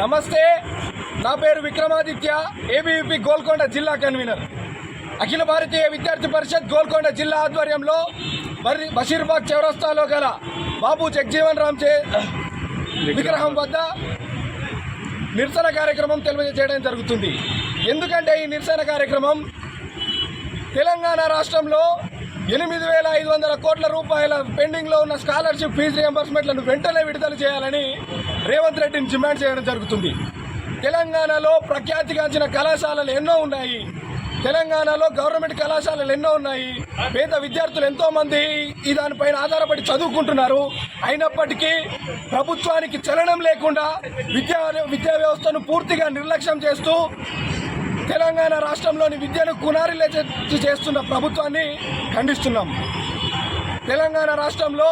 నమస్తే నా పేరు విక్రమాదిత్య ఏబీవీపీ గోల్కొండ జిల్లా కన్వీనర్. అఖిల భారతీయ విద్యార్థి పరిషత్ గోల్కొండ జిల్లా ఆధ్వర్యంలో బరి బషీర్బాగ్ చౌరస్తాలో గల బాబు జగ్జీవన్ రామ్ చే విగ్రహం వద్ద నిరసన కార్యక్రమం తెలియజేయడం జరుగుతుంది. ఎందుకంటే ఈ నిరసన కార్యక్రమం తెలంగాణ రాష్ట్రంలో ఎనిమిది వేల ఐదు వందల కోట్ల రూపాయల పెండింగ్లో ఉన్న స్కాలర్షిప్ ఫీజు రియంబర్స్మెంట్లను వెంటనే విడుదల చేయాలని రేవంత్ రెడ్డిని డిమాండ్ చేయడం జరుగుతుంది. తెలంగాణలో ప్రఖ్యాతిగాంచిన కళాశాలలు ఎన్నో ఉన్నాయి. తెలంగాణలో గవర్నమెంట్ కళాశాలలు ఎన్నో ఉన్నాయి. పేద విద్యార్థులు ఎంతో మంది ఈ దానిపైన ఆధారపడి చదువుకుంటున్నారు. అయినప్పటికీ ప్రభుత్వానికి చలనం లేకుండా విద్యా విద్యా వ్యవస్థను పూర్తిగా నిర్లక్ష్యం చేస్తూ తెలంగాణ రాష్ట్రంలోని విద్యను కునారిలే చేస్తున్న ప్రభుత్వాన్ని ఖండిస్తున్నాం. తెలంగాణ రాష్ట్రంలో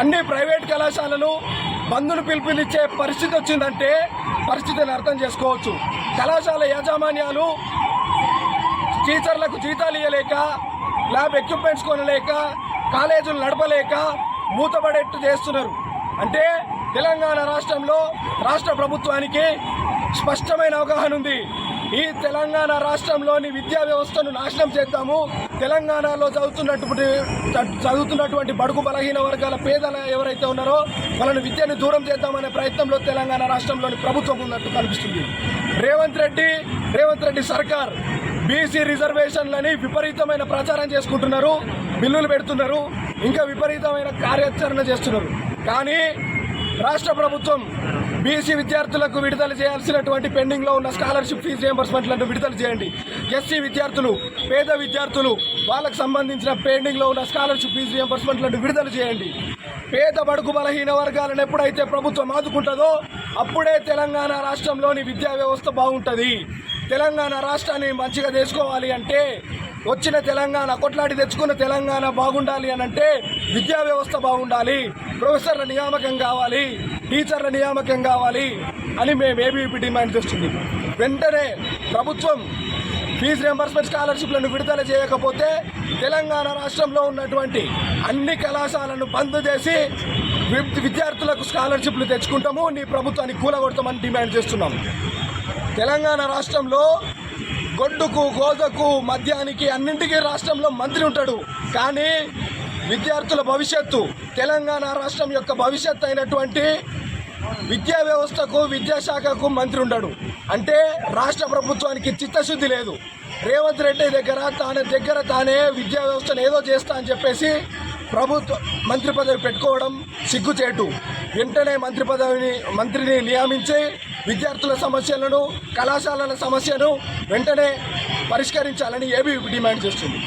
అన్ని ప్రైవేట్ కళాశాలలు బంధును పిలుపునిచ్చే పరిస్థితి వచ్చిందంటే పరిస్థితిని అర్థం చేసుకోవచ్చు. కళాశాల యాజమాన్యాలు టీచర్లకు జీతాలు ఇవ్వలేక ల్యాబ్ ఎక్విప్మెంట్స్ కొనలేక కాలేజీలు నడపలేక మూతపడేట్టు చేస్తున్నారు. అంటే తెలంగాణ రాష్ట్రంలో రాష్ట్ర ప్రభుత్వానికి స్పష్టమైన అవగాహన ఉంది. ఈ తెలంగాణ రాష్ట్రంలోని విద్యా వ్యవస్థను నాశనం చేద్దాము. తెలంగాణలో చదువుతున్నటువంటి చదువుతున్నటువంటి బడుగు బలహీన వర్గాల పేదల ఎవరైతే ఉన్నారో వాళ్ళని విద్యను దూరం చేద్దామనే ప్రయత్నంలో తెలంగాణ రాష్ట్రంలోని ప్రభుత్వం ఉన్నట్టు కనిపిస్తుంది. రేవంత్ రెడ్డి రేవంత్ రెడ్డి సర్కార్ బీసీ రిజర్వేషన్లని విపరీతమైన ప్రచారం చేసుకుంటున్నారు బిల్లులు పెడుతున్నారు ఇంకా విపరీతమైన కార్యాచరణ చేస్తున్నారు. కానీ రాష్ట్ర ప్రభుత్వం బీసీ విద్యార్థులకు విడుదల చేయాల్సినటువంటి పెండింగ్లో ఉన్న స్కాలర్షిప్ ఫీజు రియంబర్స్మెంట్లను విడుదల చేయండి. ఎస్సీ విద్యార్థులు పేద విద్యార్థులు వాళ్ళకు సంబంధించిన పెండింగ్లో ఉన్న స్కాలర్షిప్ ఫీజు రియంబర్స్మెంట్లను విడుదల చేయండి. పేద బడుగు బలహీన వర్గాలను ఎప్పుడైతే ప్రభుత్వం ఆదుకుంటుందో అప్పుడే తెలంగాణ రాష్ట్రంలోని విద్యా వ్యవస్థ బాగుంటుంది. తెలంగాణ రాష్ట్రాన్ని మంచిగా చేసుకోవాలి అంటే వచ్చిన తెలంగాణ కొట్లాడి తెచ్చుకున్న తెలంగాణ బాగుండాలి అని అంటే విద్యా వ్యవస్థ బాగుండాలి. ప్రొఫెసర్ల నియామకం కావాలి. టీచర్ల నియామకం కావాలి అని మేము ఏబీపీ డిమాండ్ చేస్తుంది. వెంటనే ప్రభుత్వం ఫీజు రియంబర్స్మెంట్ స్కాలర్షిప్లను విడుదల చేయకపోతే తెలంగాణ రాష్ట్రంలో ఉన్నటువంటి అన్ని కళాశాలను బంద్ చేసి విద్యార్థులకు స్కాలర్షిప్లు తెచ్చుకుంటాము. నీ ప్రభుత్వాన్ని కూలగొడతామని డిమాండ్ చేస్తున్నాము తెలంగాణ రాష్ట్రంలో గొడ్డుకు గోదకు మద్యానికి అన్నింటికీ రాష్ట్రంలో మంత్రి ఉంటాడు. కానీ విద్యార్థుల భవిష్యత్తు తెలంగాణ రాష్ట్రం యొక్క భవిష్యత్తు అయినటువంటి విద్యా వ్యవస్థకు విద్యాశాఖకు మంత్రి ఉండడు. అంటే రాష్ట్ర ప్రభుత్వానికి చిత్తశుద్ధి లేదు. రేవంత్ రెడ్డి దగ్గర తాన దగ్గర తానే విద్యా వ్యవస్థను ఏదో చేస్తా అని చెప్పేసి ప్రభుత్వ మంత్రి పదవి పెట్టుకోవడం సిగ్గుచేటు. వెంటనే మంత్రి పదవిని మంత్రిని నియమించి విద్యార్థుల సమస్యలను కళాశాలల సమస్యను వెంటనే పరిష్కరించాలని ఏబీ డిమాండ్ చేస్తుంది.